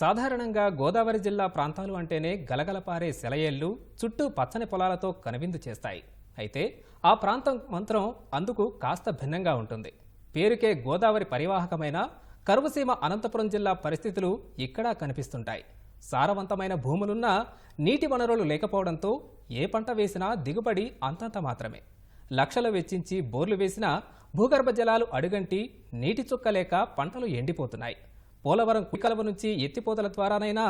సాధారణంగా గోదావరి జిల్లా ప్రాంతాలు అంటేనే గలగలపారే సెలయేళ్ళు చుట్టూ పచ్చని పొలాలతో కనువిందు చేస్తాయి. అయితే ఆ ప్రాంతం మంత్రం అందుకు కాస్త భిన్నంగా ఉంటుంది. పేరుకే గోదావరి పరివాహకమైన కరువుసీమ అనంతపురం జిల్లా పరిస్థితులు ఇక్కడా కనిపిస్తుంటాయి. సారవంతమైన భూములున్నా నీటి వనరులు లేకపోవడంతో ఏ పంట వేసినా దిగుబడి అంతంత మాత్రమే. లక్షలు వెచ్చించి బోర్లు వేసినా భూగర్భ జలాలు అడుగంటి నీటి చుక్క లేక పంటలు ఎండిపోతున్నాయి. పోలవరం కుకలవ నుంచి ఎత్తిపోతల ద్వారానైనా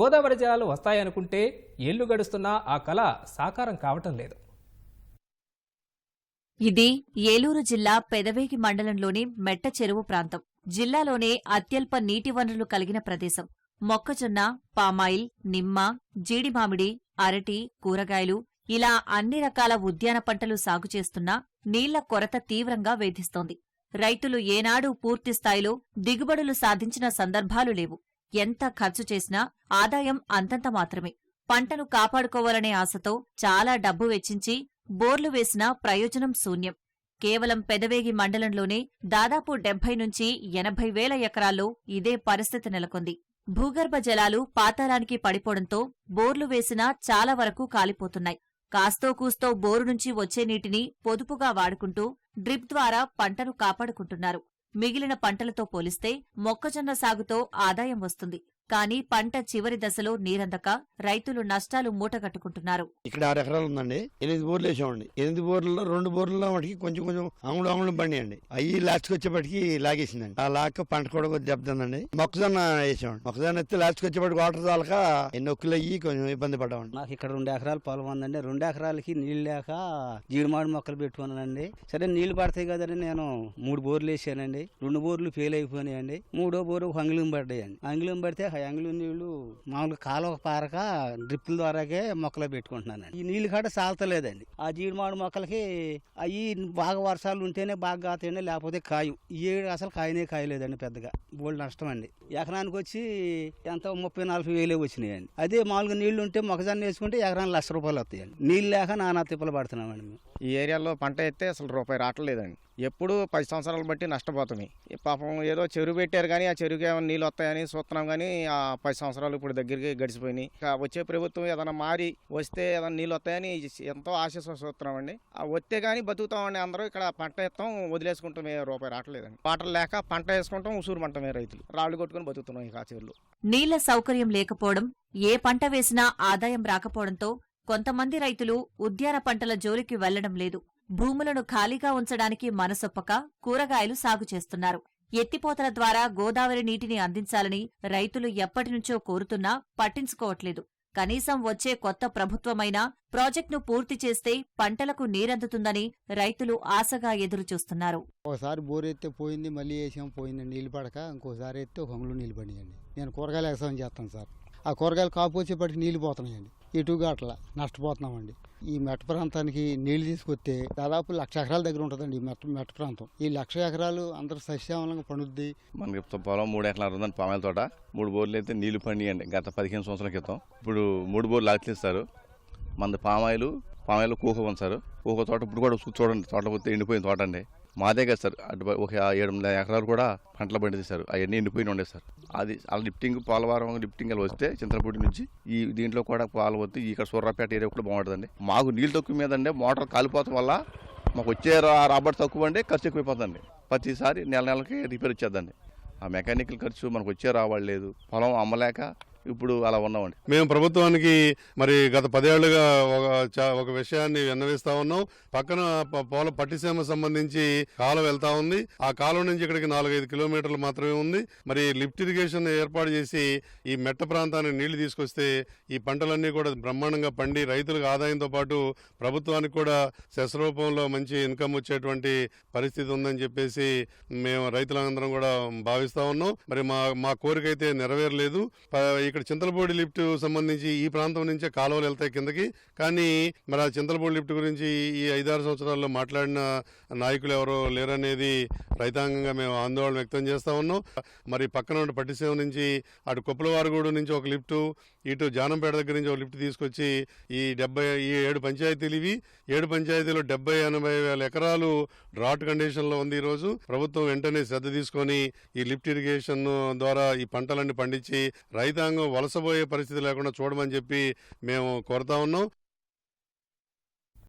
గోదావరి జలాలు వస్తాయనుకుంటే ఏళ్ళు గడుస్తున్నా ఆ కళ సాకారం కావటం లేదు. ఇది ఏలూరు జిల్లా పెదవేగి మండలంలోని మెట్ట చెరువు ప్రాంతం. జిల్లాలోనే అత్యల్ప నీటి వనరులు కలిగిన ప్రదేశం. మొక్కజొన్న పామాయిల్ నిమ్మ జీడి మామిడి అరటి కూరగాయలు ఇలా అన్ని రకాల ఉద్యాన పంటలు సాగు చేస్తున్నా నీళ్ళ కొరత తీవ్రంగా వేధిస్తోంది. రైతులు ఏనాడూ పూర్తిస్థాయిలో దిగుబడులు సాధించిన సందర్భాలు లేవు. ఎంత ఖర్చు చేసినా ఆదాయం అంతంత మాత్రమే. పంటను కాపాడుకోవాలనే ఆశతో చాలా డబ్బు వెచ్చించి బోర్లు వేసినా ప్రయోజనం శూన్యం. కేవలం పెదవేగి మండలంలోనే దాదాపు డెబ్బై నుంచి ఎనభై వేల ఎకరాల్లో ఇదే పరిస్థితి నెలకొంది. భూగర్భ జలాలు పాతాళానికి పడిపోవడంతో బోర్లు వేసినా చాలా వరకు కాలిపోతున్నాయి. కాస్తో కూస్తో బోరు నుంచి వచ్చే నీటిని పొదుపుగా వాడుకుంటూ డ్రిప్ ద్వారా పంటను కాపాడుకుంటున్నారు. మిగిలిన పంటలతో పోలిస్తే మొక్కజొన్న సాగుతో ఆదాయం వస్తుంది. కానీ పంట చివరి దశలో నీరందక రైతులు నష్టాలు మూటగట్టుకుంటున్నారు. ఇక్కడ ఆరు ఎకరాలు ఉందండి. ఎనిమిది బోర్లు వేసామండి. ఎనిమిది బోర్లలో రెండు బోర్లలో మటుకి కొంచెం కొంచెం అంగుళం అంగుళం పండి అండి అవి లాస్ట్కి వచ్చేప్పటికి లాగేసిందండి. ఆ లాక్క పంట కూడా కొద్దిగా దెబ్బతిందండి. మొక్కజొన్న వేసామండి. మొక్కజొన్న ఎత్తే లాస్ట్కి వచ్చేప్పటికి వాటర్ చాలక నొక్కులు అయ్యి కొంచెం ఇబ్బంది పడ్డామండి. నాకు ఇక్కడ రెండు ఎకరాలు పొలం ఉందండి. రెండు ఎకరాలకి నీళ్ళు లేక జీడిమాడి మొక్కలు పెట్టుకున్నానండి. సరే నీళ్ళు పడతాయి కదండి. నేను మూడు బోర్లు వేసానండి. రెండు బోర్లు ఫెయిల్ అయిపోయినాయండి. మూడో బోరు అంగుళం పడ్డాయండి. అంగుళం పడితే ఆ నీళ్ళు మామూలుగా కాలువ పారక డ్రిప్పుల ద్వారాకే మొక్కలు పెట్టుకుంటున్నానండి. ఈ నీళ్ళు కాడ సాల్తలేదండి. ఆ జీడిమాడు మొక్కలకి అవి బాగా వర్షాలు ఉంటేనే బాగా కాతాయండి లేకపోతే కాయు. ఈ ఏడు అసలు కాయనే కాయలేదండి పెద్దగా. బోల్డ్ నష్టం అండి ఎకరానికి వచ్చి ఎంత? ముప్పై నలభై వేలే వచ్చినాయండి. అదే మామూలుగా నీళ్ళు ఉంటే మొక్కజొన్న వేసుకుంటే ఎకరానికి లక్ష రూపాయలు వస్తాయండి. నీళ్ళు లేక నానా తిప్పలు పడుతున్నామండి మేము. ఈ ఏరియాలో పంట ఎత్తే అసలు రూపాయి రావట్లేదండి. ఎప్పుడు పది సంవత్సరాలు బట్టి నష్టపోతున్నాయి. ఈ పాపం ఏదో చెరువు పెట్టారు కానీ ఆ చెరువుకి ఏమైనా నీళ్ళు వస్తాయని చూస్తున్నాం కానీ ఆ పది సంవత్సరాలు ఇప్పుడు దగ్గరికి గడిచిపోయినాయి. వచ్చే ప్రభుత్వం ఏదైనా మారి వస్తే ఏదైనా నీళ్ళు వస్తాయని ఎంతో ఆశిస్తూ చూస్తున్నామండి. ఆ వస్తే కానీ బతుకుతామండి అందరూ. ఇక్కడ పంట ఎత్తాం వదిలేసుకుంటాం ఏ రూపాయి రావట్లేదండి. వాటర్ లేక పంట వేసుకుంటాం ఉసూరు పంటమే రైతులు. రాళ్ళు కొట్టుకొని బతుకుతున్నాం ఈ కాచేరులో నీళ్ళ సౌకర్యం లేకపోవడం ఏ పంట వేసినా ఆదాయం రాకపోవడంతో కొంతమంది రైతులు ఉద్యాన పంటల జోలికి వెళ్ళడం లేదు. భూములను ఖాళీగా ఉంచడానికి మనసొప్పక కూరగాయలు సాగు చేస్తున్నారు. ఎత్తిపోతల ద్వారా గోదావరి నీటిని అందించాలని రైతులు ఎప్పటినుంచో కోరుతున్నా పట్టించుకోవట్లేదు. కనీసం వచ్చే కొత్త ప్రభుత్వమైనా ప్రాజెక్టును పూర్తి చేస్తే పంటలకు నీరందుతుందని రైతులు ఆశగా ఎదురుచూస్తున్నారు. ఒకసారి బోర్ ఎత్తే పోయింది మళ్ళీ వేసాం పోయింది. నీళ్ళు పడక ఇంకోసారి ఎత్తే ఒక అంగుళం నీళ్ళు పడియండి నేను కూరగాయలు వ్యవసాయం చేస్తాను సార్. ఆ కూరగాయలు కాపు వచ్చేప్పటికి నీళ్ళు పోతున్నాయండి. ఇటుగా అట్లా నష్టపోతున్నామండి. ఈ మెట్ట ప్రాంతానికి నీళ్ళు తీసుకొస్తే దాదాపు లక్ష ఎకరాల దగ్గర ఉంటుందండి ఈ మెట్ట మెట్ట ప్రాంతం. ఈ లక్ష ఎకరాలు అందరూ సస్యామలంగా పండుద్ది. మనకి పొలం మూడు ఎకరాలు ఉందండి పామాయిల తోట. మూడు బోర్లు అయితే నీళ్ళు పండియండి గత పదిహేను సంవత్సరాల క్రితం. ఇప్పుడు మూడు బోర్లు లాగిస్తారు మనది పామాయిలు పామాయిలు కూక ఉంచారు కూక తోట ఇప్పుడు కూడా చూడండి తోట పోతే ఎండిపోయిన తోట అండి. మాదే కదా సార్ అటు ఒక ఏడు వందల ఎకరాలు కూడా పంటలు పండిస్తారు అవన్నీ ఎండిపోయిన ఉండే సార్. అది అలా లిఫ్టింగ్ పోలవరం లిఫ్టింగ్ అలా వస్తే చింతలపూడి నుంచి ఈ దీంట్లో కూడా పాలు వస్తే ఇక్కడ సూర్రాపేట ఏరియా కూడా బాగుంటుందండి. మాకు నీళ్ళు తక్కువ మీద అండి మోటార్ కాలిపోవడం వల్ల మాకు వచ్చే రా- రాబడి తక్కువ అండి ఖర్చు ఎక్కువైపోతుందండి. ప్రతిసారి నెల నెలకి రిపేర్ వచ్చేద్దండి. ఆ మెకానికల్ ఖర్చు మనకు వచ్చే రావడం లేదు. పొలం అమ్మలేక ఇప్పుడు అలా ఉన్నామండి. మేము ప్రభుత్వానికి మరి గత పదేళ్ళుగా ఒక చా- ఒక విషయాన్ని విన్నవిస్తా ఉన్నాం. పక్కన ప- పోల పట్టిసీమ సంబంధించి కాలం వెళ్తా ఉంది. ఆ కాలం నుంచి ఇక్కడికి నాలుగైదు కిలోమీటర్లు మాత్రమే ఉంది. మరి లిఫ్ట్ ఇరిగేషన్ ఏర్పాటు చేసి ఈ మెట్ట ప్రాంతానికి నీళ్ళు తీసుకొస్తే ఈ పంటలన్నీ కూడా బ్రహ్మాండంగా పండి రైతులకు ఆదాయంతో పాటు ప్రభుత్వానికి కూడా సెస్ రూపంలో మంచి ఇన్కమ్ వచ్చేటువంటి పరిస్థితి ఉందని చెప్పేసి మేము రైతులందరం కూడా భావిస్తా ఉన్నాం. మరి మా మా కోరిక అయితే నెరవేరలేదు ఇక్కడ చింతలపూడి లిఫ్ట్ సంబంధించి ఈ ప్రాంతం నుంచే కాలువలు వెళ్తాయి కిందకి. కానీ మరి ఆ చింతలపూడి లిఫ్ట్ గురించి ఈ ఐదారు సంవత్సరాల్లో మాట్లాడిన నాయకులు ఎవరో లేరనేది రైతాంగంగా మేము ఆందోళన వ్యక్తం చేస్తా ఉన్నాం. మరి పక్కన ఉన్న పట్టిసేవ నుంచి అటు కొప్పలవారిగూడు నుంచి ఒక లిఫ్ట్ ఇటు జానంపేట దగ్గర నుంచి ఒక లిఫ్ట్ తీసుకొచ్చి ఈ డెబ్బై ఈ ఏడు పంచాయతీలు ఇవి. ఏడు పంచాయతీలో డెబ్బై ఎనభై వేల ఎకరాలు డ్రాట్ కండిషన్లో ఉంది ఈరోజు. ప్రభుత్వం వెంటనే శ్రద్ధ తీసుకొని ఈ లిఫ్ట్ ఇరిగేషన్ ద్వారా ఈ పంటలన్నీ పండించి రైతాంగం వలసపోయే పరిస్థితి లేకుండా చూడమని చెప్పి మేము కోరుతా ఉన్నాం.